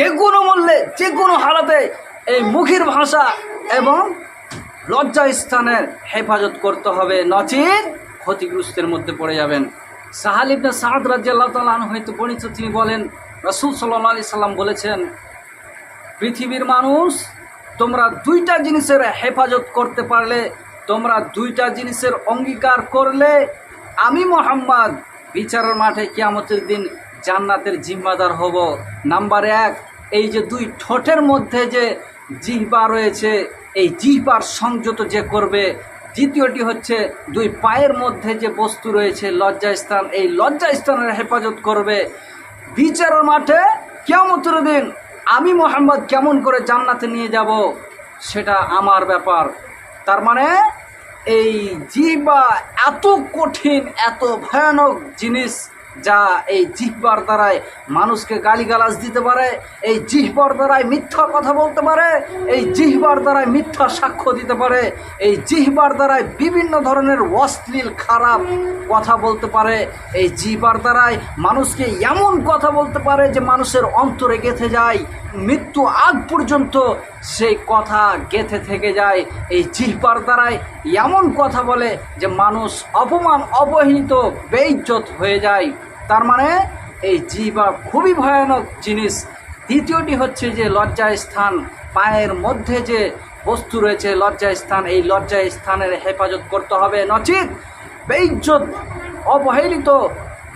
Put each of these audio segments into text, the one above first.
যে কোনো মূল্যে, যে কোনো হালাতে এই মুখের ভাষা এবং লজ্জা স্থানের হেফাজত করতে হবে। নচিত ক্ষতিগ্রস্তের মধ্যে পড়ে যাবেন। সাহালিবনে সাদ রাজ্লাহ তালন হয়তো বর্ণিত তিনি বলেন, রসুল সাল্লাহ আলি সাল্লাম বলেছেন, পৃথিবীর মানুষ তোমরা দুইটা জিনিসের হেফাজত করতে পারলে, তোমরা দুইটা জিনিসের অঙ্গীকার করলে, আমি মোহাম্মদ বিচারের মাঠে কিয়ামতের দিন জান্নাতের জিম্মাদার হব। নাম্বার এক এই যে দুই ঠোঁটের মধ্যে যে জিহ্বা রয়েছে, এই জিহ্বার সংযত যে করবে, দ্বিতীয়টি হচ্ছে দুই পায়ের মধ্যে যে বস্তু রয়েছে লজ্জা স্থান এই লজ্জা স্থানের হেফাজত করবে। বিচারের মাঠে কেমতের দিন আমি মোহাম্মদ কেমন করে জান্নাতে নিয়ে যাব, সেটা আমার ব্যাপার। তার মানে এই জিহ্বা এত কঠিন, এত ভয়ানক জিনিস যা এই জিহ্বার দ্বারায় মানুষকে গালিগালাজ দিতে পারে, এই জিহ্বার দ্বারায় মিথ্যা কথা বলতে পারে, এই জিহ্বার দ্বারায় মিথ্যা সাক্ষ্য দিতে পারে, এই জিহ্বার দ্বারায় বিভিন্ন ধরনের অশ্লীল, খারাপ কথা বলতে পারে, এই জিহ্বার দ্বারায় মানুষকে এমন কথা বলতে পারে যে মানুষের অন্তরে গেথে যায়, মৃত্যু আগ পর্যন্ত সেই কথা গেথে থেকে যায়। এই জিহ্বার দ্বারায় এমন কথা বলে যে মানুষ অপমান অবহিত বেইজ্জত হয়ে যায়। তার মানে এই জিহ্বা খুবই ভয়ানক জিনিস। দ্বিতীয়টি হচ্ছে যে লজ্জা স্থান, পায়ের মধ্যে যে বস্তু রয়েছে লজ্জা স্থান, এই লজ্জা স্থানের হেফাজত করতে হবে। নচিত, বেইজ্জত, অবহেলিত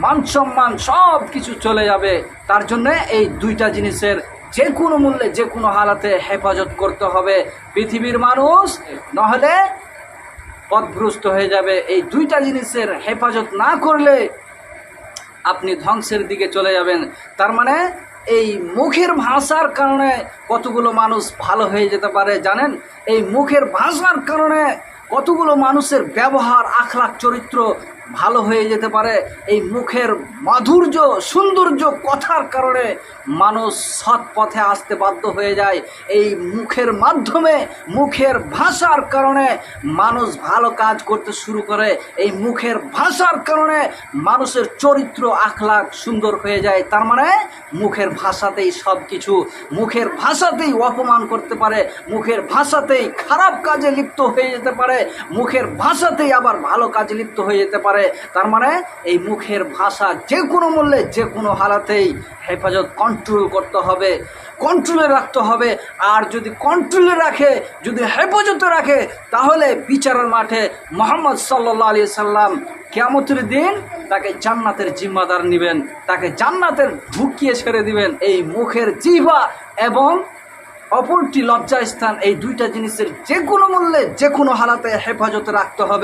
মান সম্মান সব কিছু চলে যাবে। তার জন্য এই দুইটা জিনিসের যে কোনো মূল্যে যে কোনো হালাতে হেফাজত করতে হবে। পৃথিবীর মানুষ নহলে পথভ্রষ্ট হয়ে যাবে। এই দুইটা জিনিসের হেফাজত না করলে আপনি ধ্বংসের দিকে চলে যাবেন। তার মানে এই মুখের ভাষার কারণে কতগুলো মানুষ ভালো হয়ে যেতে পারে জানেন? এই মুখের ভাষার কারণে কতগুলো মানুষের ব্যবহার, আখলাখ, চরিত্র ভালো হয়ে যেতে পারে। এই মুখের মাধুর্য, সৌন্দর্য কথার কারণে মানুষ সৎ পথে আসতে বাধ্য হয়ে যায়। এই মুখের মাধ্যমে, মুখের ভাষার কারণে মানুষ ভালো কাজ করতে শুরু করে। এই মুখের ভাষার কারণে মানুষের চরিত্র, আখলাখ সুন্দর হয়ে যায়। তার মানে মুখের ভাষাতেই সব কিছু মুখের ভাষাতেই অপমান করতে পারে। মুখের ভাষাতেই খারাপ কাজে লিপ্ত হয়ে যেতে পারে। মুখের ভাষাতেই আবার ভালো কাজে লিপ্ত হয়ে যেতে পারে। তার মানে এই মুখের ভাষা যে কোনো মূল্যে যে কোনো হালাতেই হেফাজত কন্ট্রোল করতে হবে কন্ট্রোলে রাখতে হবে। আর যদি কন্ট্রোলে রাখে, যদি হেফাজতে রাখে, তাহলে বিচারের মাঠে মোহাম্মদ সাল্লাহ আলি সাল্লাম কেমতের দিন তাকে জান্নাতের জিম্মাদার নেবেন, তাকে জান্নাতের ঢুকিয়ে ছেড়ে দিবেন। এই মুখের জিহ্বা এবং অপরটি লজ্জাস্থান, এই দুইটা জিনিসের যে কোনো মূল্যে যে কোনো হালাতে হেফাজতে রাখতে হবে।